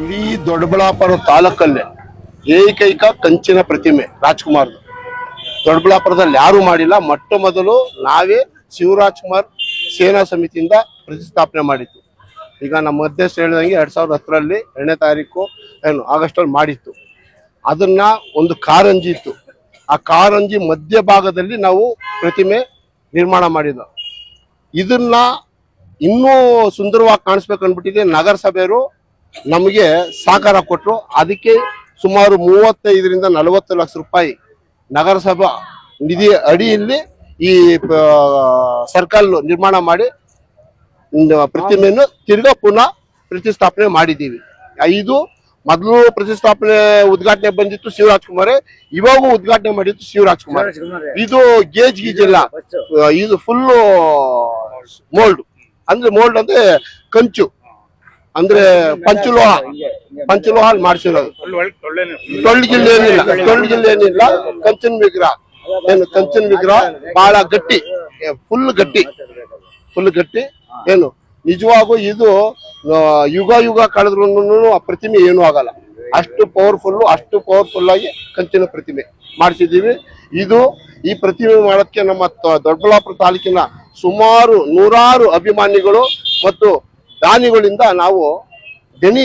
ಇಡೀ ದೊಡ್ಡಬಳ್ಳಾಪುರ ತಾಲೂಕಲ್ಲೇ ಏಕೈಕ ಕಂಚಿನ ಪ್ರತಿಮೆ ರಾಜ್ಕುಮಾರ್ದು. ದೊಡ್ಡಬಳ್ಳಾಪುರದಲ್ಲಿ ಯಾರು ಮಾಡಿಲ್ಲ. ಮೊಟ್ಟ ಮೊದಲು ನಾವೇ ಶಿವರಾಜ್ಕುಮಾರ್ ಸೇನಾ ಸಮಿತಿಯಿಂದ ಪ್ರತಿಷ್ಠಾಪನೆ ಮಾಡಿತ್ತು ಈಗ ನಮ್ಮ ಅಧ್ಯಕ್ಷ ಹೇಳಿದಂಗೆ ಎರಡ್ ಸಾವಿರದ ಹತ್ತರಲ್ಲಿ ಎರಡನೇ ತಾರೀಕು ಏನು ಆಗಸ್ಟ್ ಅಲ್ಲಿ ಮಾಡಿತ್ತು. ಅದನ್ನ ಒಂದು ಕಾರಂಜಿ ಇತ್ತು. ಆ ಕಾರಂಜಿ ಮಧ್ಯಭಾಗದಲ್ಲಿ ನಾವು ಪ್ರತಿಮೆ ನಿರ್ಮಾಣ ಮಾಡಿದ್ದು. ಇದನ್ನ ಇನ್ನೂ ಸುಂದರವಾಗಿ ಕಾಣಿಸ್ಬೇಕು ಅಂದ್ಬಿಟ್ಟಿದೆ ನಗರಸಭೆಯವರು. ನಮಗೆ ಸಹಕಾರ ಕೊಟ್ಟರು ಅದಕ್ಕೆ ಸುಮಾರು ಮೂವತ್ತೈದರಿಂದ ನಲವತ್ತು ಲಕ್ಷ ರೂಪಾಯಿ ನಗರಸಭಾ ನಿಧಿ ಅಡಿಯಲ್ಲಿ ಈ ಸರ್ಕಲ್ ನಿರ್ಮಾಣ ಮಾಡಿ ಪ್ರತಿಮೆಯನ್ನು ತಿರ್ಗಾ ಪುನಃ ಪ್ರತಿಷ್ಠಾಪನೆ ಮಾಡಿದ್ದೀವಿ. ಇದು ಮೊದಲು ಪ್ರತಿಷ್ಠಾಪನೆ ಉದ್ಘಾಟನೆ ಬಂದಿತ್ತು ಶಿವರಾಜ್ ಕುಮಾರ್ ಇವಾಗ ಉದ್ಘಾಟನೆ ಮಾಡಿತ್ತು ಶಿವರಾಜ್ ಕುಮಾರ್ ಇದು ಗೇಜ್ ಗೀಜ್ ಇಲ್ಲ ಇದು ಫುಲ್ ಮೋಲ್ಡ್ ಅಂದ್ರೆ ಮೋಲ್ಡ್ ಅಂದ್ರೆ ಕಂಚು. ಅಂದ್ರೆ ಪಂಚಲೋಹ. ಪಂಚಲೋಹ ಮಾಡಿಸಿರೋದು. ಟೊಳ್ಳು ಜಿಲ್ಲೆ ಏನಿಲ್ಲ. ಟೊಳ್ಳು ಜಿಲ್ಲೆ ಏನಿಲ್ಲ. ಕಂಚಿನ ವಿಗ್ರಹ. ಏನು ಕಂಚಿನ ವಿಗ್ರಹ? ಬಹಳ ಗಟ್ಟಿ. ಫುಲ್ ಗಟ್ಟಿ. ಫುಲ್ ಗಟ್ಟಿ. ಏನು? ನಿಜವಾಗೂ ಇದು ಯುಗ ಯುಗ ಕಳೆದ್ರು ಆ ಪ್ರತಿಮೆ ಏನೂ ಆಗಲ್ಲ. ಅಷ್ಟು ಪವರ್ಫುಲ್ ಅಷ್ಟು ಪವರ್ಫುಲ್ ಆಗಿ ಕಂಚಿನ ಪ್ರತಿಮೆ ಮಾಡಿಸಿದ್ದೀವಿ. ಇದು ಈ ಪ್ರತಿಮೆ ಮಾಡೋಕ್ಕೆ ನಮ್ಮ ದೊಡ್ಡಬಳ್ಳಾಪುರ ತಾಲೂಕಿನ ಸುಮಾರು ನೂರಾರು ಅಭಿಮಾನಿಗಳು ಮತ್ತು ದಾನಿಗಳಿಂದ ನಾವು ದಾನಿ